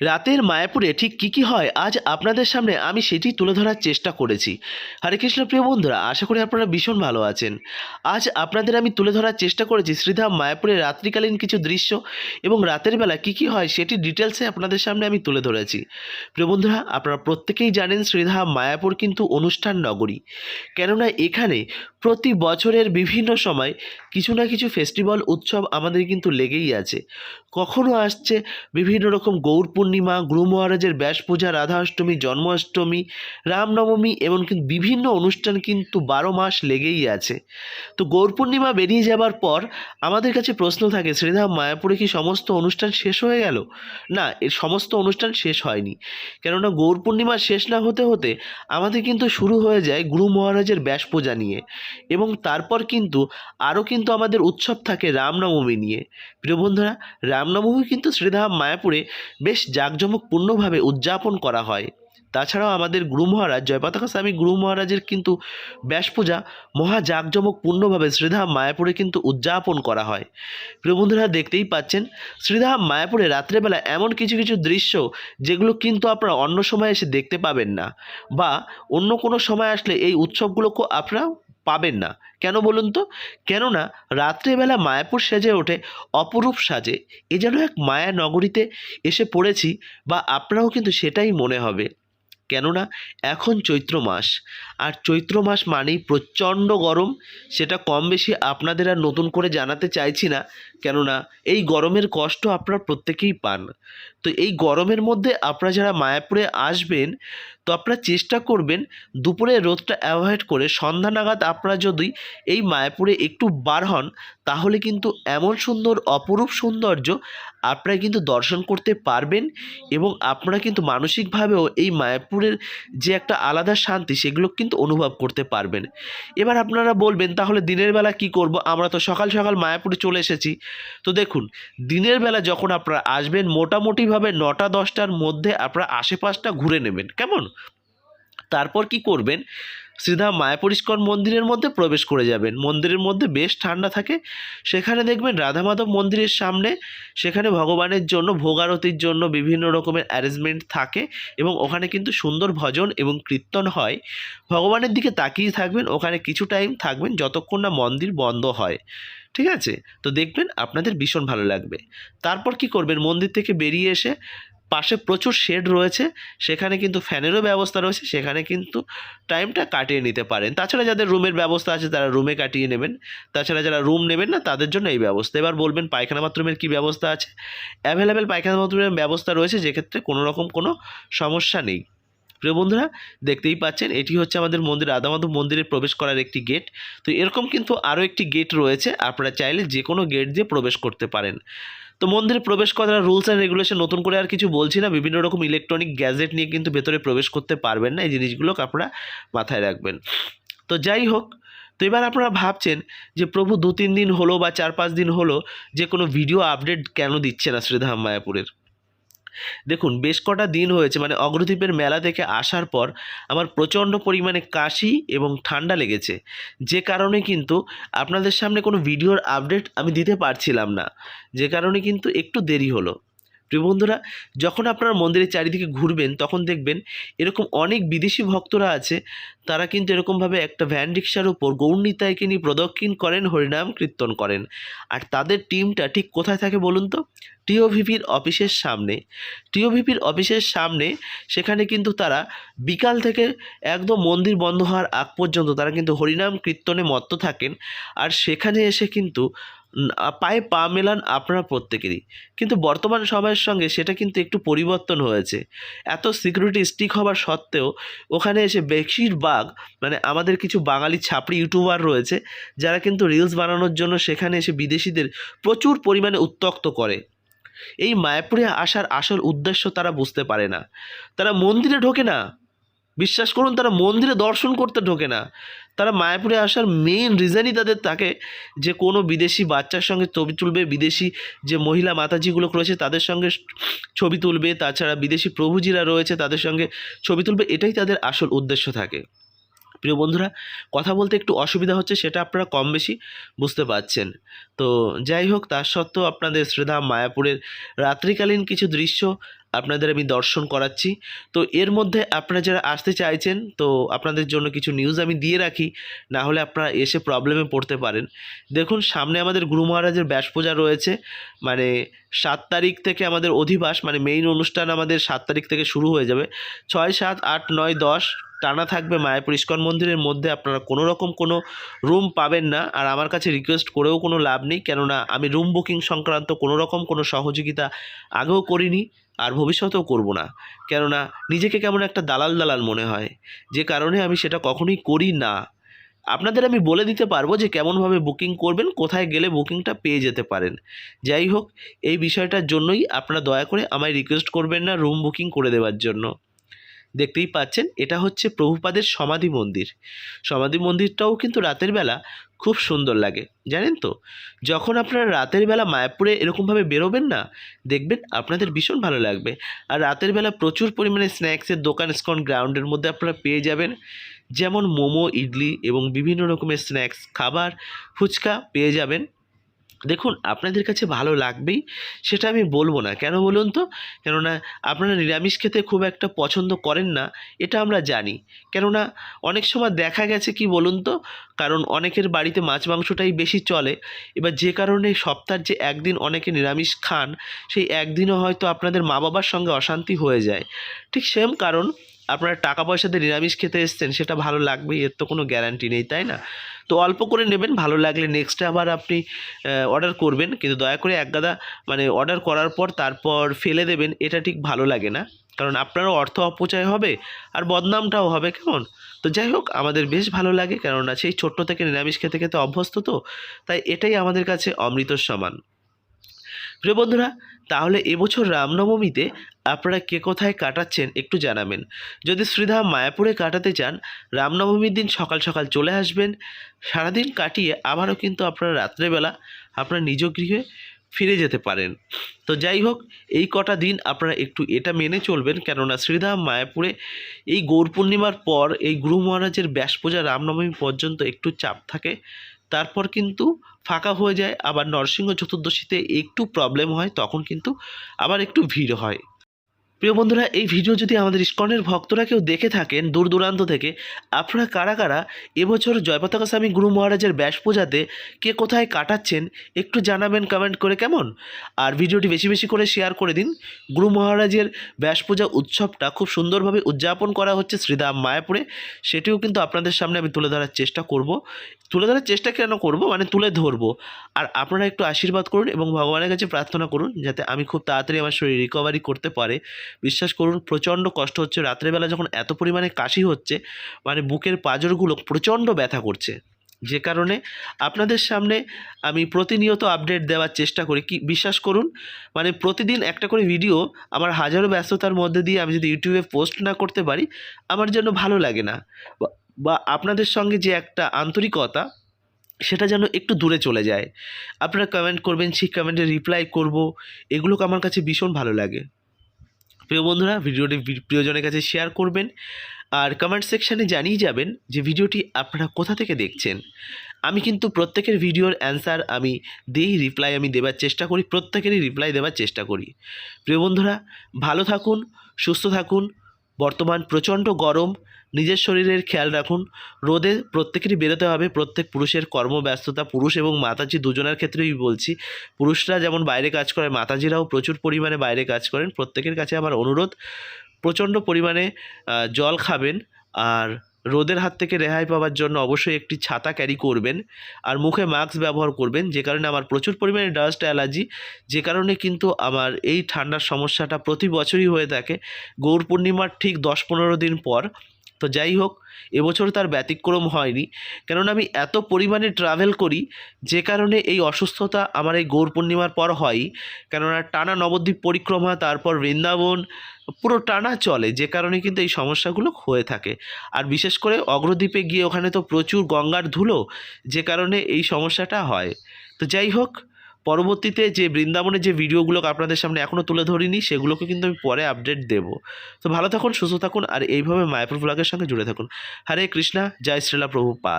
রাতের মায়াপুরে ঠিক কী কী হয়, আজ আপনাদের সামনে আমি সেটি তুলে ধরার চেষ্টা করেছি। হরে কৃষ্ণ প্রিয় বন্ধুরা, আশা করি আপনারা ভীষণ ভালো আছেন। আজ আপনাদের আমি তুলে ধরার চেষ্টা করেছি শ্রীধাম মায়াপুরের রাত্রিকালীন কিছু দৃশ্য এবং রাতের বেলা কী কী হয় সেটি ডিটেলসে আপনাদের সামনে আমি তুলে ধরেছি। প্রিয় বন্ধুরা, আপনারা প্রত্যেকেই জানেন শ্রীধাম মায়াপুর কিন্তু অনুষ্ঠান নগরী। কেননা এখানে প্রতি বছরের বিভিন্ন সময় কিছু না কিছু ফেস্টিভ্যাল উৎসব আমাদের কিন্তু লেগেই আছে। কখনো আসছে বিভিন্ন রকম গৌর পূর্ণিমা গুরু মহারাজের ব্যাস পূজা রাধা অষ্টমী জন্মাষ্টমী, রামনবমী এবং বিভিন্ন অনুষ্ঠান কিন্তু বারো মাস লেগেই আছে। তো গৌর পূর্ণিমা বেরিয়ে যাবার পর আমাদের কাছে প্রশ্ন থাকে শ্রীধাম মায়াপুরে কি সমস্ত অনুষ্ঠান শেষ হয়ে গেল? না এর সমস্ত অনুষ্ঠান শেষ হয়নি। কেননা গৌর পূর্ণিমা শেষ না হতে হতে আমাদের কিন্তু শুরু হয়ে যায় গুরু মহারাজের ব্যাস পূজা নিয়ে। এবং তারপর কিন্তু আরও কিন্তু আমাদের উৎসব থাকে রামনবমী নিয়ে। প্রিয় বন্ধুরা, রামনবমী কিন্তু শ্রীধাম মায়াপুরে বেশ জাঁকজমকপূর্ণভাবে উদযাপন করা হয়। তাছাড়াও আমাদের গুরু মহারাজ জয়পতাকা স্বামী গুরু মহারাজের কিন্তু ব্যাস পূজা মহা শ্রীধাম মায়াপুরে কিন্তু উদযাপন করা হয়। প্রিয় বন্ধুরা, দেখতেই পাচ্ছেন, শ্রীধাম মায়াপুরে রাত্রেবেলা এমন কিছু কিছু দৃশ্য যেগুলো কিন্তু আপনারা অন্য সময় এসে দেখতে পাবেন না। বা অন্য কোনো সময় আসলে এই উৎসবগুলোকে আপনারা পাবেন না। কেন বলুন তো? কেননা রাত্রেবেলা মায়াপুর সেজে ওঠে অপরূপ সাজে। এ যেন এক মায়া নগরীতে এসে পড়েছি বা আপনারাও কিন্তু সেটাই মনে হবে। কেননা এখন চৈত্র মাস। আর চৈত্র মাস মানেই প্রচণ্ড গরম। সেটা কম বেশি আপনাদের আর নতুন করে জানাতে চাইছি না, কেননা এই গরমের কষ্ট আপনারা প্রত্যেকেই পান। তো এই গরমের মধ্যে আপনারা যারা মায়াপুরে আসবেন, তো আপনারা চেষ্টা করবেন দুপুরে রোদটা অ্যাভয়েড করে সন্ধ্যা নাগাদ আপনারা যদি এই মায়াপুরে একটু বার হন, তাহলে কিন্তু এমন সুন্দর, অপরূপ সৌন্দর্য আপনারা কিন্তু দর্শন করতে পারবেন এবং আপনারা কিন্তু মানসিকভাবেও এই মায়াপুরের যে একটা আলাদা শান্তি, সেগুলো কিন্তু অনুভব করতে পারবেন। এবার আপনারা বলবেন, তাহলে দিনের বেলা কি করব? আমরা তো সকাল সকাল মায়াপুরে চলে এসেছি। তো দেখুন, দিনের বেলা যখন আপনারা আসবেন, মোটামুটিভাবে নটা, দশটার মধ্যে আপনারা আশেপাশটা ঘুরে নেবেন। কেমন? তারপর কি করবেন? সিধা মায়াপুরিস্কর মন্দিরের মধ্যে প্রবেশ করে যাবেন। মন্দিরের মধ্যে বেশ ঠান্ডা থাকে। সেখানে দেখবেন রাধা মাধব মন্দিরের সামনে সেখানে ভগবানের জন্য, ভোগারতির জন্য বিভিন্ন রকমের অ্যারেঞ্জমেন্ট থাকে এবং ওখানে কিন্তু সুন্দর ভজন এবং কীর্তন হয়। ভগবানের দিকে তাকিয়ে থাকবেন, ওখানে কিছু টাইম থাকবেন যতক্ষণ না মন্দির বন্ধ হয়। ঠিক আছে? তো দেখবেন আপনাদের ভীষণ ভালো লাগবে। তারপর কি করবেন? মন্দির থেকে বেরিয়ে এসে পাশে প্রচুর শেড রয়েছে, সেখানে কিন্তু ফ্যানেরও ব্যবস্থা রয়েছে, সেখানে কিন্তু টাইমটা কাটিয়ে নিতে পারেন। তাছাড়া যাদের রুমের ব্যবস্থা আছে তারা রুমে কাটিয়ে নেবেন, তাছাড়া যারা রুম নেবেন না তাদের জন্য এই ব্যবস্থা। এবার বলবেন পায়খানা বাথরুমের কী ব্যবস্থা আছে? অ্যাভেলেবেল পায়খানা বাথরুমের ব্যবস্থা রয়েছে, যেক্ষেত্রে কোনো রকম কোনো সমস্যা নেই। প্রিয় বন্ধুরা, দেখতেই পাচ্ছেন, এটি হচ্ছে আমাদের মন্দির রাধামাধব মন্দিরে প্রবেশ করার একটি গেট তো এরকম কিন্তু আরও একটি গেট রয়েছে, আপনারা চাইলে যে কোনো গেট দিয়ে প্রবেশ করতে পারেন। তো মন্দিরে প্রবেশ করার রুলস অ্যান্ড রেগুলেশন নতুন করে আর কিছু বলছি না। বিভিন্ন রকম ইলেকট্রনিক গ্যাজেট নিয়ে কিন্তু ভেতরে প্রবেশ করতে পারবেন না। এই জিনিসগুলো আপনারা মাথায় রাখবেন। তো যাই হোক, তো এবার আপনারা ভাবছেন যে প্রভু দু তিন দিন হলো বা চার পাঁচ দিন হলো যে কোনো ভিডিও আপডেট কেন দিচ্ছে না শ্রীধাম মায়াপুরের? দেখুন, বেশ কটা দিন হয়েছে মানে অগ্রদ্বীপের মেলা থেকে আসার পর আমার প্রচণ্ড পরিমাণে কাশি এবং ঠান্ডা লেগেছে। যে কারণে কিন্তু আপনাদের সামনে কোনো ভিডিওর আপডেট আমি দিতে পারছিলাম না। যে কারণে কিন্তু একটু দেরি হলো। প্রিয় বন্ধুরা, যখন আপনারা মন্দিরের চারিদিকে ঘুরবেন, তখন দেখবেন এরকম অনেক বিদেশি ভক্তরা আছে, তারা কিন্তু এরকমভাবে একটা ভ্যান রিক্সার উপর গৌরনীতায়কে নিয়ে প্রদক্ষিণ করেন, হরিনাম কীর্তন করেন। আর তাদের টিমটা ঠিক কোথায় থাকে বলুন তো? টিওভিপির অফিসের সামনে। টিওভিপির অফিসের সামনে সেখানে কিন্তু তারা বিকাল থেকে একদম মন্দির বন্ধ হওয়ার আগ পর্যন্ত তারা কিন্তু হরিনাম কীর্তনে মত্ত থাকেন। আর সেখানে এসে কিন্তু পায়ে পা মেলান আপনারা প্রত্যেকেরই। কিন্তু বর্তমান সময়ের সঙ্গে সেটা কিন্তু একটু পরিবর্তন হয়েছে। এত সিকিউরিটি স্টিক হওয়ার সত্ত্বেও ওখানে এসে বেশিরভাগ মানে আমাদের কিছু বাঙালি ছাপড়ি ইউটিউবার রয়েছে, যারা কিন্তু রিলস বানানোর জন্য সেখানে এসে বিদেশিদের প্রচুর পরিমাণে উত্তক্ত করে। এই মায়াপুরে আসার আসল উদ্দেশ্য তারা বুঝতে পারে না। তারা মন্দিরে ঢোকে না। বিশ্বাস করুন, তারা মন্দিরে দর্শন করতে ঢোকে না। তারা মায়াপুরে আসার মেইন রিজনই তাদের থাকে যে, কোনো বিদেশি বাচ্চার সঙ্গে ছবি তুলবে, বিদেশি যে মহিলা মাতাজিগুলো রয়েছে, তাদের সঙ্গে ছবি তুলবে, তাছাড়া বিদেশি প্রভুজিরা রয়েছে, তাদের সঙ্গে ছবি তুলবে, এটাই তাদের আসল উদ্দেশ্য থাকে। প্রিয় বন্ধুরা, কথা বলতে একটু অসুবিধা হচ্ছে, সেটা আপনারা কম বেশি বুঝতে পারছেন। তো যাই হোক, তার সত্ত্বেও আপনাদের শ্রীধাম মায়াপুরের রাত্রিকালীন কিছু দৃশ্য আপনাদের আমি দর্শন করাচ্ছি। তো এর মধ্যে আপনারা যারা আসতে চাইছেন, তো আপনাদের জন্য কিছু নিউজ আমি দিয়ে রাখি, না হলে আপনারা এসে প্রবলেমে পড়তে পারেন। দেখুন, সামনে আমাদের গুরু মহারাজের ব্যাস পূজা রয়েছে মানে সাত তারিখ থেকে আমাদের অধিবাস মানে মেইন অনুষ্ঠান আমাদের সাত তারিখ থেকে শুরু হয়ে যাবে। ছয়, সাত, আট, নয়, দশ টানা থাকবে মায়াপুর ইস্কন মন্দিরের মধ্যে, আপনারা কোনো রকম কোনো রুম পাবেন না। আর আমার কাছে রিকোয়েস্ট করেও কোনো লাভ নেই, কেননা আমি রুম বুকিং সংক্রান্ত কোনো রকম কোনো সহযোগিতা আগেও করিনি। আর ভবিষ্যতেও করব না। কেননা নিজেকে কেমন একটা দালাল দালাল মনে হয়। যে কারণে আমি সেটা কখনোই করি না। আপনাদের আমি বলে দিতে পারব যে কেমনভাবে বুকিং করবেন, কোথায় গেলে বুকিংটা পেয়ে যেতে পারেন। যাই হোক, এই বিষয়টার জন্যই আপনারা দয়া করে আমায় রিকোয়েস্ট করবেন না রুম বুকিং করে দেওয়ার জন্য। দেখতেই পাচ্ছেন, এটা হচ্ছে প্রভুপাদের সমাধি মন্দির। সমাধি মন্দিরটাও কিন্তু রাতের বেলা খুব সুন্দর লাগে, জানেন তো? যখন আপনারা রাতের বেলা মায়াপুরে এরকমভাবে বেরোবেন না, দেখবেন আপনাদের ভীষণ ভালো লাগবে। আর রাতের বেলা প্রচুর পরিমাণে স্ন্যাক্সের দোকান স্কন গ্রাউন্ডের মধ্যে আপনারা পেয়ে যাবেন। যেমন মোমো, ইডলি এবং বিভিন্ন রকমের স্ন্যাক্স, খাবার, ফুচকা পেয়ে যাবেন। দেখুন, আপনাদের কাছে ভালো লাগবেই, সেটা আমি বলব না। কেন বলুন তো? কেননা আপনারা নিরামিষ খেতে খুব একটা পছন্দ করেন না, এটা আমরা জানি। কেননা অনেক সময় দেখা গেছে কি বলুন তো? কারণ অনেকের বাড়িতে মাছ মাংসটাই বেশি চলে। এবার যে কারণে সপ্তাহের যে একদিন অনেকে নিরামিষ খান, সেই একদিনও হয়তো আপনাদের মা বাবার সঙ্গে অশান্তি হয়ে যায়। ঠিক সেম কারণ আপনারা টাকা পয়সা দিয়ে নিরামিষ খেতে এসছেন, সেটা ভালো লাগবেই এর তো কোনো গ্যারান্টি নেই, তাই না? তো অল্প করে নেবেন, ভালো লাগলে নেক্সটে আবার আপনি অর্ডার করবেন, কিন্তু দয়া করে এক গাদা মানে অর্ডার করার পর তারপর ফেলে দেবেন, এটা ঠিক ভালো লাগে না। কারণ আপনারও অর্থ অপচয় হবে, আর বদনামটাও হবে, কেমন? তো যাই হোক, আমাদের বেশ ভালো লাগে, কেননা সেই ছোট্ট থেকে নিরামিষ খেতে খেতে অভ্যস্ত তো, তাই এটাই আমাদের কাছে অমৃত সমান প্রিয় বন্ধুরা, তাহলে এবছর রামনবমীতে আপনারা কে কোথায় কাটাচ্ছেন একটু জানাবেন। যদি শ্রীধাম মায়াপুরে কাটাতে চান, রামনবমীর দিন সকাল সকাল চলে আসবেন। সারাদিন কাটিয়ে আবারও কিন্তু আপনারা রাত্রেবেলা আপনার নিজ গৃহে ফিরে যেতে পারেন। তো যাই হোক, এই কটা দিন আপনারা একটু এটা মেনে চলবেন, কেননা শ্রীধাম মায়াপুরে এই গৌর পূর্ণিমার পর এই গুরু মহারাজের ব্যাস পূজা রামনবমী পর্যন্ত একটু চাপ থাকে। তারপর কিন্তু ফাঁকা হয়ে যায়, আবার নরসিংহ চতুর্দশীতে একটু প্রবলেম হয়, তখন কিন্তু আবার একটু ভিড় হয়। প্রিয় বন্ধুরা, এই ভিডিও যদি আমাদের ইস্কনের ভক্তরা কেউ দেখে থাকেন দূর দূরান্ত থেকে, আপনারা কারা কারা এবছর জয়পতাকা স্বামী গুরু মহারাজের ব্যাস পূজাতে কে কোথায় কাটাচ্ছেন একটু জানাবেন কমেন্ট করে কেমন? আর ভিডিওটি বেশি বেশি করে শেয়ার করে দিন। গুরু মহারাজের ব্যাস পূজা উৎসবটা খুব সুন্দরভাবে উদযাপন করা হচ্ছে শ্রীধাম মায়াপুরে। সেটিও কিন্তু আপনাদের সামনে আমি তুলে ধরার চেষ্টা করব। তুলে ধরার চেষ্টা কেন করব? মানে তুলে ধরবো। আর আপনারা একটু আশীর্বাদ করুন এবং ভগবানের কাছে প্রার্থনা করুন যাতে আমি খুব তাড়াতাড়ি আমার শরীর রিকভারি করতে পারে। বিশ্বাস করুন, প্রচণ্ড কষ্ট হচ্ছে। রাত্রেবেলা যখন এত পরিমাণে কাশি হচ্ছে মানে বুকের পাঁজরগুলো প্রচণ্ড ব্যথা করছে। যে কারণে আপনাদের সামনে আমি প্রতিনিয়ত আপডেট দেওয়ার চেষ্টা করি। কি, বিশ্বাস করুন মানে প্রতিদিন একটা করে ভিডিও আমার হাজারো ব্যস্ততার মধ্যে দিয়ে আমি যদি ইউটিউবে পোস্ট না করতে পারি, আমার জন্য ভালো লাগে না। বা- আপনাদের সঙ্গে যে একটা আন্তরিকতা, সেটা যেন একটু দূরে চলে যায়। আপনারা কমেন্ট করবেন, সেই কমেন্টে রিপ্লাই করব, এগুলোকে আমার কাছে ভীষণ ভালো লাগে। প্রিয় বন্ধুরা, ভিডিওটি প্রিয়জনের কাছে শেয়ার করবেন, আর কমেন্ট সেকশানে জানিয়ে যাবেন যে ভিডিওটি আপনারা কোথা থেকে দেখছেন। আমি কিন্তু প্রত্যেকের ভিডিওর অ্যান্সার আমি দিই রিপ্লাই আমি দেওয়ার চেষ্টা করি, প্রত্যেকেরই রিপ্লাই দেওয়ার চেষ্টা করি। প্রিয় বন্ধুরা, ভালো থাকুন, সুস্থ থাকুন, বর্তমান প্রচণ্ড গরম নিজের শরীরের খেয়াল রাখুন। রোদে প্রত্যেকেরই বেরোতে হবে। প্রত্যেক পুরুষের কর্মব্যস্ততা, পুরুষ এবং মাতাজি দুজনের ক্ষেত্রেই বলছি। পুরুষরা যেমন বাইরে কাজ করে, মাতাজিরাও প্রচুর পরিমাণে বাইরে কাজ করেন। প্রত্যেকের কাছে আমার অনুরোধ, প্রচণ্ড পরিমাণে জল খাবেন আর রোদের হাত থেকে রেহাই পাওয়ার জন্য অবশ্যই একটি ছাতা ক্যারি করবেন আর মুখে মাস্ক ব্যবহার করবেন। যে কারণে আমার প্রচুর পরিমাণে ডাস্ট, অ্যালার্জি, যে কারণে কিন্তু আমার এই ঠান্ডার সমস্যাটা প্রতি বছরই হয়ে থাকে। গৌর পূর্ণিমার ঠিক দশ পনেরো দিন পর তো যাই হোক, এবছর তার ব্যতিক্রম হয়নি। কেননা আমি এত পরিমাণে ট্রাভেল করি, যে কারণে এই অসুস্থতা আমার এই গৌর পূর্ণিমার পর হয়ই। কেননা টানা নবদ্বীপ পরিক্রমা, তারপর বৃন্দাবন, পুরো টানা চলে, যে কারণে কিন্তু এই সমস্যাগুলো হয়ে থাকে। আর বিশেষ করে অগ্রদ্বীপে গিয়ে ওখানে তো প্রচুর গঙ্গার ধুলো, যে কারণে এই সমস্যাটা হয়। তো যাই হোক পরবর্তীতে যে বৃন্দাবনের যে ভিডিওগুলো আপনাদের সামনে এখনও তুলে ধরিনি, সেগুলোকে কিন্তু আমি পরে আপডেট দেব। তো ভালো থাকুন, সুস্থ থাকুন, আর এইভাবে মায়াপুর ব্লগের সঙ্গে জুড়ে থাকুন। হরে কৃষ্ণা, জয় শ্রীলা প্রভুপাদ।